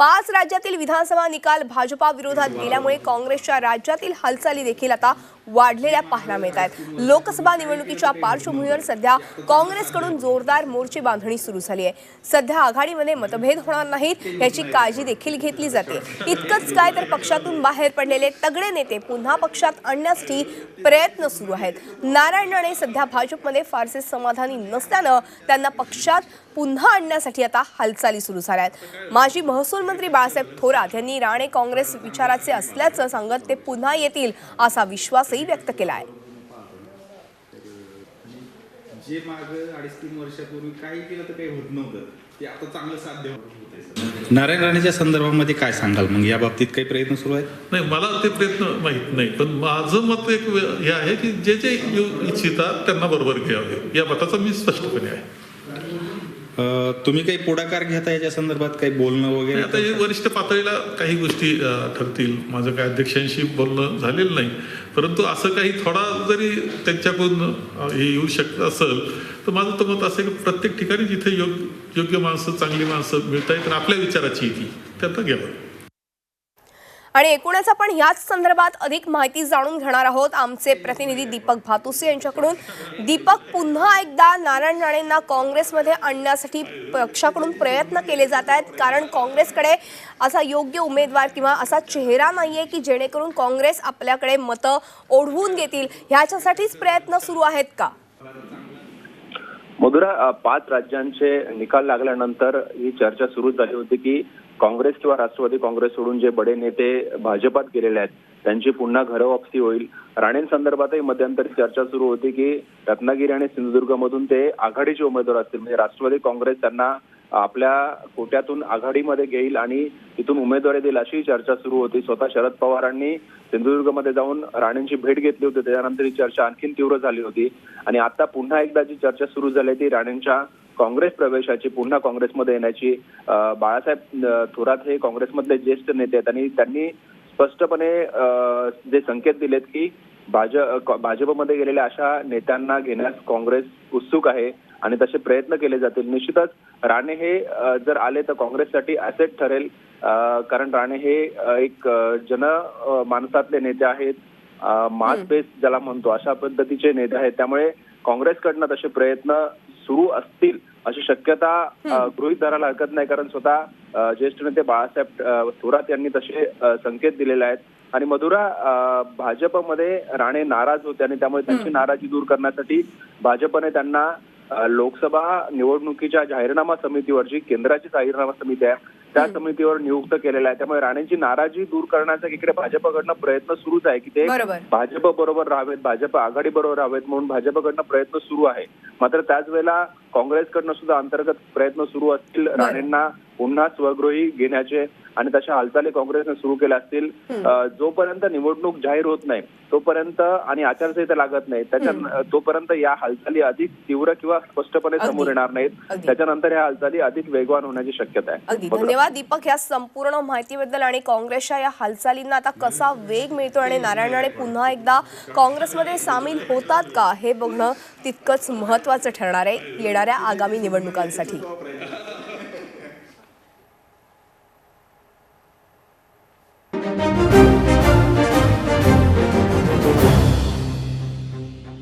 पाच राज्यातील विधानसभा निकाल भाजपा विरोधात गेल्यामुळे काँग्रेसच्या राज्यातील हालचाली देखील आता वाढलेल्या पाहायला मिळत आहेत लोकसभा निवडणुकीच्या पार्श्वभूमीवर सध्या काँग्रेसकडून जोरदार मोर्चे बांधणी सुरू झाली आहे. सध्या आघाडीमध्ये मतभेद होणार नाहीत याची काळजी देखील घेतली जाते. इतकंच काय तर पक्षातून बाहेर पडलेले तगडे नेते पुन्हा पक्षात आणण्यासाठी प्रयत्न सुरू आहेत. नारायण राणे सध्या भाजपमध्ये फारसे समाधानी नसल्यानं त्यांना पक्षात पुन्हा आणण्यासाठी आता हालचाली सुरू झाल्या आहेत. माजी महसूल मंत्री बाळासाहेब थोरात यांनी राणे काँग्रेस विचाराचे असल्याचं सांगत ते पुन्हा येतील असा विश्वासही व्यक्त केला आहे जे माग अडीच तीन वर्षापूर्वी काही केलं तर काही होत नव्हतं. ते आता चांगलं साध्य होत नारायण राणेच्या संदर्भामध्ये काय सांगाल? मग या बाबतीत काही प्रयत्न सुरू आहेत? नाही मला ते प्रयत्न माहीत नाही. पण माझं मत एक हे आहे की जे जे इच्छितात त्यांना बरोबर घ्यावे. या मताचा मी स्पष्टपणे आहे. तुम्ही काही पुढाकार घेता याच्या संदर्भात काही बोलणं वगैरे? आता हे वरिष्ठ पातळीला काही गोष्टी ठरतील. माझं काय अध्यक्षांशी बोलणं झालेलं नाही. परंतु असं काही थोडा जरी त्यांच्याकडून हे येऊ शकत असेल तर माझं तर मत असं आहे की प्रत्येक ठिकाणी जिथे योग्य योग्य माणसं चांगली माणसं मिळत आहेत आणि आपल्या विचाराची येते त्यांना घ्यावं. आणि एकूणच आपण याच संदर्भात अधिक माहिती जाणून घेणार आहोत. आमचे प्रतिनिधी दीपक भातुसे यांच्याकडून. दीपक पुन्हा एकदा नारायण राणेंना काँग्रेसमध्ये आणण्यासाठी पक्षाकडून प्रयत्न केले जात आहेत. कारण काँग्रेसकडे असा योग्य उमेदवार किंवा असा चेहरा नाही आहे की जेणेकरून काँग्रेस आपल्याकडे मतं ओढवून घेतील. ह्याच्यासाठीच प्रयत्न सुरू आहेत का? मधुरा पाच राज्यांचे निकाल लागल्यानंतर ही चर्चा सुरू झाली होती की काँग्रेस किंवा राष्ट्रवादी काँग्रेस सोडून जे बडे नेते भाजपात गेलेले आहेत त्यांची पुन्हा घरवापसी होईल. राणेंसंदर्भातही मध्यंतरी चर्चा सुरू होती की रत्नागिरी आणि सिंधुदुर्गमधून ते आघाडीचे उमेदवार असतील. म्हणजे राष्ट्रवादी काँग्रेस त्यांना आपल्या कोट्यातून आघाडीमध्ये घेईल आणि तिथून उमेदवारी देईल अशी चर्चा सुरू होती. स्वतः शरद पवारांनी सिंधुदुर्गमध्ये जाऊन राणेंची भेट घेतली होती. त्याच्यानंतर ही चर्चा आणखीन तीव्र झाली होती. आणि आता पुन्हा एकदा जी चर्चा सुरू झाली ती राणेंच्या काँग्रेस प्रवेशाची पुन्हा काँग्रेसमध्ये येण्याची. बाळासाहेब थोरात हे काँग्रेसमधले ज्येष्ठ नेते आहेत आणि त्यांनी स्पष्टपणे जे संकेत दिलेत की भाजप भाजपमध्ये गेलेल्या अशा नेत्यांना घेण्यास काँग्रेस उत्सुक आहे. आणि तसे प्रयत्न केले जातील. निश्चितच राणे हे जर आले तर काँग्रेससाठी ऍसेट ठरेल. कारण राणे हे एक जन माणसातले नेते आहेत. मास बेस ज्याला म्हणतो अशा पद्धतीचे नेते आहेत. त्यामुळे काँग्रेसकडनं तसे प्रयत्न सुरू असतील अशी शक्यता गृहीत धरायला हरकत नाही. कारण स्वतः ज्येष्ठ नेते बाळासाहेब थोरात यांनी तसे संकेत दिलेले आहेत. आणि मधुरा भाजपमध्ये राणे नाराज होते आणि त्यामुळे त्यांची नाराजी दूर करण्यासाठी भाजपने त्यांना लोकसभा निवडणुकीच्या जाहीरनामा समितीवर जी केंद्राची जाहीरनामा समिती आहे. त्या समितीवर नियुक्त केलेला आहे. त्यामुळे राणेंची नाराजी दूर करण्याचा इकडे भाजपकडनं प्रयत्न सुरूच आहे की ते. भाजप बरोबर राहावेत भाजप आघाडी बरोबर राहावेत म्हणून भाजपकडनं प्रयत्न सुरू आहे. मात्र त्याच वेळेला काँग्रेसकडनं सुद्धा अंतर्गत प्रयत्न सुरू असतील. राणेंना पुन्हा स्वगृही घेण्याचे आणि तशा हालचाली काँग्रेसने सुरू केल्या असतील. जोपर्यंत निवडणूक जाहीर होत नाही तोपर्यंत आणि आचारसंहिता लागत नाही त्याच्या तोपर्यंत या हालचाली अधिक तीव्र किंवा स्पष्टपणे समोर. येणार नाहीत. त्याच्यानंतर या हालचाली अधिक वेगवान होण्याची शक्यता आहे. धन्यवाद दीपक. या संपूर्ण माहितीबद्दल आणि काँग्रेसच्या या हालचालींना आता कसा वेग मिळतो आणि नारायण राणे पुन्हा एकदा काँग्रेसमध्ये सामील होतात का हे बघणं तितकंच महत्वाचं ठरणार आहे. येणाऱ्या आगामी निवडणुकांसाठी.